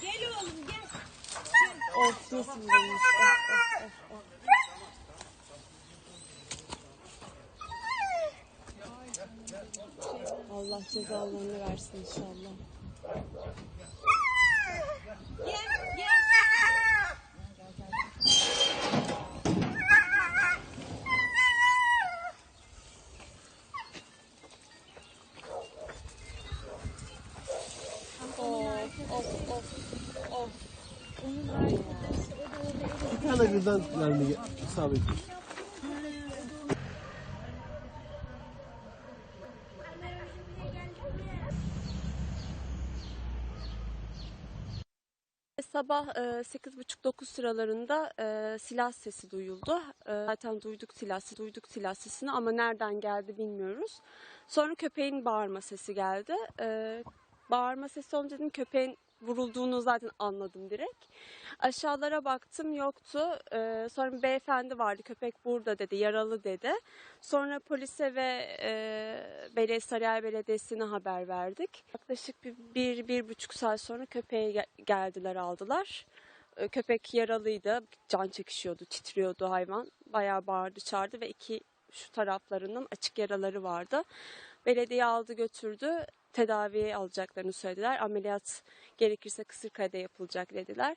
Gel oğlum gel. Of nasıl bulunmuş. Of, of, of, of. Allah cezalarını versin inşallah. Gel gel. Of of of of. Bir tane birden isabet etmiş. Sabah e, 8.30-9 sıralarında e, silah sesi duyuldu. E, zaten duyduk silah sesi, duyduk silah sesini ama nereden geldi bilmiyoruz. Sonra köpeğin bağırma sesi geldi. E, bağırma sesi olunca dedim köpeğin vurulduğunu zaten anladım direkt. Aşağılara baktım yoktu. E, sonra bir beyefendi vardı köpek burada dedi yaralı dedi. Sonra polise ve e, Belediye Sarıyer Belediyesi'ne haber verdik. Yaklaşık bir, bir, bir buçuk saat sonra köpeğe ge- geldiler aldılar. E, Köpek yaralıydı, can çekişiyordu, titriyordu hayvan. Bayağı bağırdı, çağırdı ve iki şu taraflarının açık yaraları vardı. Belediye aldı götürdü, tedaviye alacaklarını söylediler. Ameliyat gerekirse Kısırkaya'da yapılacak dediler.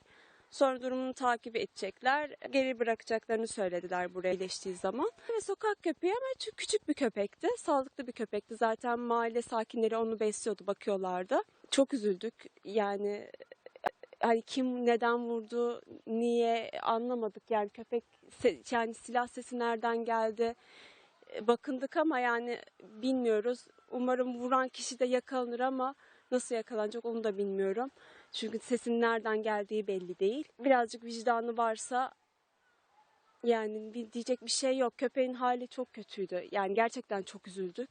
Sonra durumunu takip edecekler. Geri bırakacaklarını söylediler buraya iyileştiği zaman. Ve sokak köpeği ama çok küçük bir köpekti. Sağlıklı bir köpekti. Zaten mahalle sakinleri onu besliyordu, bakıyorlardı. Çok üzüldük. Yani hani kim neden vurdu, niye anlamadık. Yani köpek yani silah sesi nereden geldi? E, Bakındık ama yani bilmiyoruz. Umarım vuran kişi de yakalanır ama nasıl yakalanacak onu da bilmiyorum. Çünkü sesin nereden geldiği belli değil. Birazcık vicdanı varsa yani bir- diyecek bir şey yok. Köpeğin hali çok kötüydü. Yani gerçekten çok üzüldük.